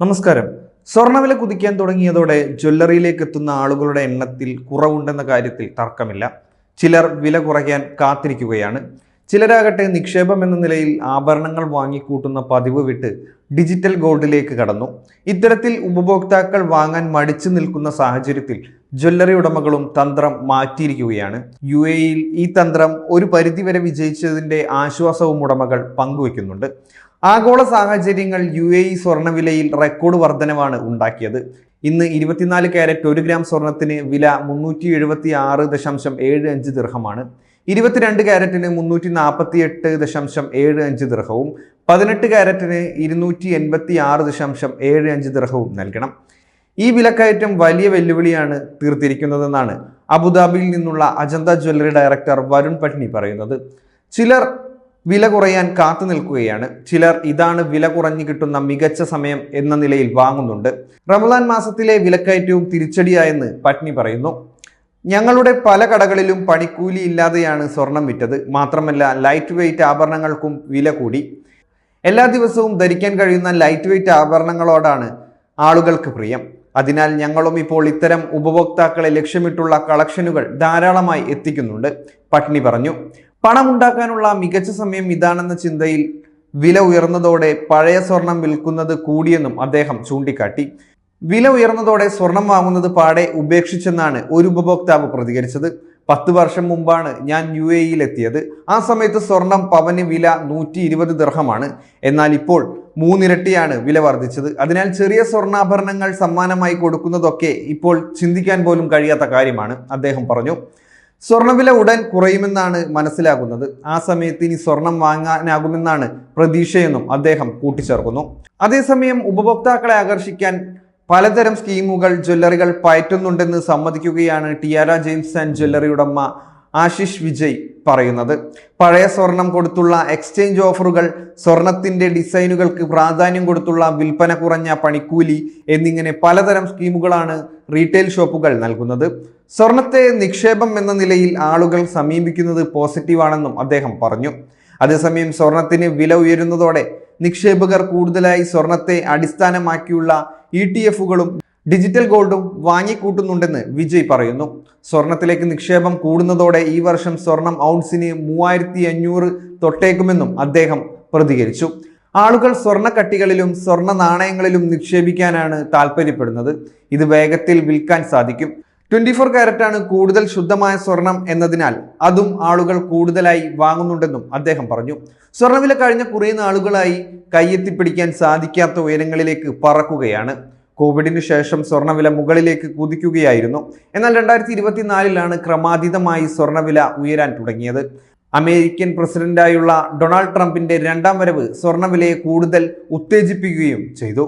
നമസ്കാരം. സ്വർണവില കുതിക്കാൻ തുടങ്ങിയതോടെ ജ്വല്ലറിയിലേക്ക് എത്തുന്ന ആളുകളുടെ എണ്ണത്തിൽ കുറവുണ്ടെന്ന കാര്യത്തിൽ തർക്കമില്ല. ചിലർ വില കുറയ്ക്കാൻ കാത്തിരിക്കുകയാണ്. ചിലരാകട്ടെ നിക്ഷേപം എന്ന നിലയിൽ ആഭരണങ്ങൾ വാങ്ങിക്കൂട്ടുന്ന പതിവ് വിട്ട് ഡിജിറ്റൽ ഗോൾഡിലേക്ക് കടന്നു. ഇത്തരത്തിൽ ഉപഭോക്താക്കൾ വാങ്ങാൻ മടിച്ചു നിൽക്കുന്ന സാഹചര്യത്തിൽ ജ്വല്ലറി ഉടമകളും തന്ത്രം മാറ്റിയിരിക്കുകയാണ്. യു ഈ തന്ത്രം ഒരു പരിധിവരെ വിജയിച്ചതിന്റെ ആശ്വാസവും ഉടമകൾ പങ്കുവെക്കുന്നുണ്ട്. ആഗോള സാഹചര്യങ്ങൾ യു എ ഇ സ്വർണവിലയിൽ റെക്കോർഡ് വർധനവാണ് ഉണ്ടാക്കിയത്. ഇന്ന് ഇരുപത്തിനാല് ക്യാരറ്റ് ഒരു ഗ്രാം സ്വർണത്തിന് വില മുന്നൂറ്റി എഴുപത്തി ആറ് ദശാംശം ഏഴ് അഞ്ച് ദീർഘമാണ് ഇരുപത്തിരണ്ട് ക്യാരറ്റിന് മുന്നൂറ്റി നാൽപ്പത്തി എട്ട് ദശാംശം ഏഴ് അഞ്ച് ദീർഘവും പതിനെട്ട് ക്യാരറ്റിന് ഇരുന്നൂറ്റി എൺപത്തി ആറ് ദശാംശം ഏഴ് അഞ്ച് ദീർഘവും നൽകണം. ഈ വിലക്കയറ്റം വലിയ വെല്ലുവിളിയാണ് തീർത്തിരിക്കുന്നതെന്നാണ് അബുദാബിയിൽ നിന്നുള്ള അജന്ത ജ്വല്ലറി ഡയറക്ടർ വരുൺ പട്നി പറയുന്നത്. ചിലർ വില കുറയാൻ കാത്തു നിൽക്കുകയാണ്. ചിലർ ഇതാണ് വില കുറഞ്ഞു കിട്ടുന്ന മികച്ച സമയം എന്ന നിലയിൽ വാങ്ങുന്നുണ്ട്. റമദാൻ മാസത്തിലെ വിലക്കയറ്റവും തിരിച്ചടിയായെന്ന് പട്നി പറയുന്നു. ഞങ്ങളുടെ പല കടകളിലും പണിക്കൂലി ഇല്ലാതെയാണ് സ്വർണം വിറ്റത്. മാത്രമല്ല ലൈറ്റ് വെയിറ്റ് ആഭരണങ്ങൾക്കും വില കൂടി. എല്ലാ ദിവസവും ധരിക്കാൻ കഴിയുന്ന ലൈറ്റ് വെയിറ്റ് ആഭരണങ്ങളോടാണ് ആളുകൾക്ക് പ്രിയം. അതിനാൽ ഞങ്ങളും ഇപ്പോൾ ഇത്തരം ഉപഭോക്താക്കളെ ലക്ഷ്യമിട്ടുള്ള കളക്ഷനുകൾ ധാരാളമായി എത്തിക്കുന്നുണ്ട് പട്നി പറഞ്ഞു. പണമുണ്ടാക്കാനുള്ള മികച്ച സമയം ഇതാണെന്ന ചിന്തയിൽ വില ഉയർന്നതോടെ പഴയ സ്വർണം വിൽക്കുന്നത് കൂടിയെന്നും അദ്ദേഹം ചൂണ്ടിക്കാട്ടി. വില ഉയർന്നതോടെ സ്വർണം വാങ്ങുന്നത് പാടെ ഉപേക്ഷിച്ചെന്നാണ് ഒരു ഉപഭോക്താവ് പ്രതികരിച്ചത്. പത്ത് വർഷം മുമ്പാണ് ഞാൻ യു എ ഇയിലെത്തിയത്. ആ സമയത്ത് സ്വർണം പവന് വില നൂറ്റി ഇരുപത് ദർഹമാണ്. എന്നാൽ ഇപ്പോൾ മൂന്നിരട്ടിയാണ് വില വർദ്ധിച്ചത്. അതിനാൽ ചെറിയ സ്വർണാഭരണങ്ങൾ സമ്മാനമായി കൊടുക്കുന്നതൊക്കെ ഇപ്പോൾ ചിന്തിക്കാൻ പോലും കഴിയാത്ത കാര്യമാണ് അദ്ദേഹം പറഞ്ഞു. സ്വർണവില ഉടൻ കുറയുമെന്നാണ് മനസ്സിലാകുന്നത്. ആ സമയത്ത് ഇനി സ്വർണം വാങ്ങാനാകുമെന്നാണ് പ്രതീക്ഷയെന്നും അദ്ദേഹം കൂട്ടിച്ചേർക്കുന്നു. അതേസമയം ഉപഭോക്താക്കളെ ആകർഷിക്കാൻ പലതരം സ്കീമുകൾ ജ്വല്ലറികൾ പയറ്റുന്നുണ്ടെന്ന് സമ്മതിക്കുകയാണ് ടിയാര ജെയിംസ് ആൻഡ് ജ്വല്ലറിയുടെ ഉടമ ആശിഷ് വിജയ് പറയുന്നത്. പഴയ സ്വർണം കൊടുത്തുള്ള എക്സ്ചേഞ്ച് ഓഫറുകൾ സ്വർണത്തിന്റെ ഡിസൈനുകൾക്ക് പ്രാധാന്യം കൊടുത്തുള്ള വിൽപ്പന കുറഞ്ഞ പണിക്കൂലി എന്നിങ്ങനെ പലതരം സ്കീമുകളാണ് റീറ്റെയിൽ ഷോപ്പുകൾ നൽകുന്നത്. സ്വർണത്തെ നിക്ഷേപം എന്ന നിലയിൽ ആളുകൾ സമീപിക്കുന്നത് പോസിറ്റീവാണെന്നും അദ്ദേഹം പറഞ്ഞു. അതേസമയം സ്വർണത്തിന് വില ഉയരുന്നതോടെ നിക്ഷേപകർ കൂടുതലായി സ്വർണത്തെ അടിസ്ഥാനമാക്കിയുള്ള ഇ ടി എഫുകളും ഡിജിറ്റൽ ഗോൾഡും വാങ്ങിക്കൂട്ടുന്നുണ്ടെന്ന് വിജയ് പറയുന്നു. സ്വർണത്തിലേക്ക് നിക്ഷേപം കൂടുന്നതോടെ ഈ വർഷം സ്വർണം ഔൺസിന് മൂവായിരത്തി അഞ്ഞൂറ് തൊട്ടേക്കുമെന്നും അദ്ദേഹം പ്രതികരിച്ചു. ആളുകൾ സ്വർണക്കട്ടികളിലും സ്വർണ നാണയങ്ങളിലും നിക്ഷേപിക്കാനാണ് താല്പര്യപ്പെടുന്നത്. ഇത് വേഗത്തിൽ വിൽക്കാൻ സാധിക്കും. ട്വന്റി ഫോർ ആണ് കൂടുതൽ ശുദ്ധമായ സ്വർണം എന്നതിനാൽ അതും ആളുകൾ കൂടുതലായി വാങ്ങുന്നുണ്ടെന്നും അദ്ദേഹം പറഞ്ഞു. സ്വർണവില കഴിഞ്ഞ കുറേ നാളുകളായി കയ്യെത്തിപ്പിടിക്കാൻ സാധിക്കാത്ത ഉയരങ്ങളിലേക്ക് പറക്കുകയാണ്. കോവിഡിന് ശേഷം സ്വർണവില മുകളിലേക്ക് കുതിക്കുകയായിരുന്നു. എന്നാൽ രണ്ടായിരത്തി ഇരുപത്തിനാലിലാണ് ക്രമാതീതമായി സ്വർണവില ഉയരാൻ തുടങ്ങിയത്. അമേരിക്കൻ പ്രസിഡന്റായുള്ള ഡൊണാൾഡ് ട്രംപിന്റെ രണ്ടാം വരവ് സ്വർണവിലയെ കൂടുതൽ ഉത്തേജിപ്പിക്കുകയും ചെയ്തു.